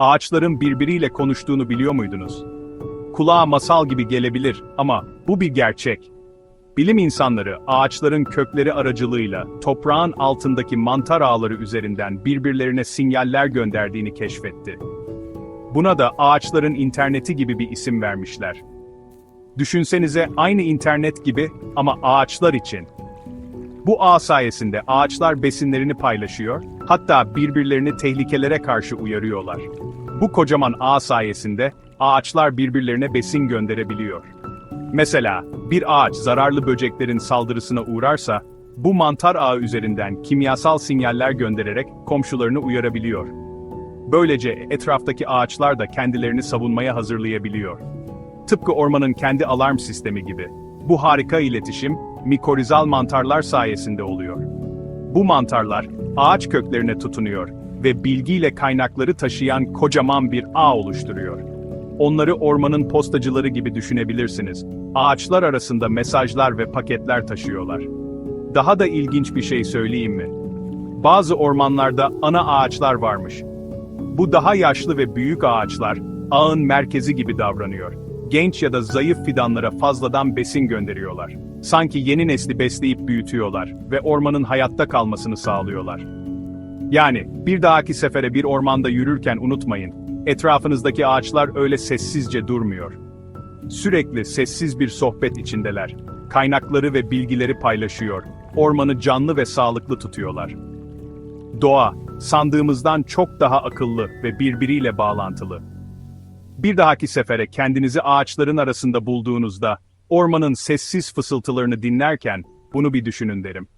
Ağaçların birbiriyle konuştuğunu biliyor muydunuz? Kulağa masal gibi gelebilir ama bu bir gerçek. Bilim insanları ağaçların kökleri aracılığıyla toprağın altındaki mantar ağları üzerinden birbirlerine sinyaller gönderdiğini keşfetti. Buna da ağaçların interneti gibi bir isim vermişler. Düşünsenize aynı internet gibi ama ağaçlar için. Bu ağ sayesinde ağaçlar besinlerini paylaşıyor, hatta birbirlerini tehlikelere karşı uyarıyorlar. Bu kocaman ağ sayesinde ağaçlar birbirlerine besin gönderebiliyor. Mesela bir ağaç zararlı böceklerin saldırısına uğrarsa, bu mantar ağı üzerinden kimyasal sinyaller göndererek komşularını uyarabiliyor. Böylece etraftaki ağaçlar da kendilerini savunmaya hazırlayabiliyor. Tıpkı ormanın kendi alarm sistemi gibi. Bu harika iletişim, mikorizal mantarlar sayesinde oluyor. Bu mantarlar, ağaç köklerine tutunuyor ve bilgiyle kaynakları taşıyan kocaman bir ağ oluşturuyor. Onları ormanın postacıları gibi düşünebilirsiniz. Ağaçlar arasında mesajlar ve paketler taşıyorlar. Daha da ilginç bir şey söyleyeyim mi? Bazı ormanlarda ana ağaçlar varmış. Bu daha yaşlı ve büyük ağaçlar, ağın merkezi gibi davranıyor. Genç ya da zayıf fidanlara fazladan besin gönderiyorlar. Sanki yeni nesli besleyip büyütüyorlar ve ormanın hayatta kalmasını sağlıyorlar. Yani bir dahaki sefere bir ormanda yürürken unutmayın, etrafınızdaki ağaçlar öyle sessizce durmuyor. Sürekli sessiz bir sohbet içindeler. Kaynakları ve bilgileri paylaşıyor. Ormanı canlı ve sağlıklı tutuyorlar. Doğa, sandığımızdan çok daha akıllı ve birbiriyle bağlantılı. Bir dahaki sefere kendinizi ağaçların arasında bulduğunuzda, ormanın sessiz fısıltılarını dinlerken, bunu bir düşünün derim.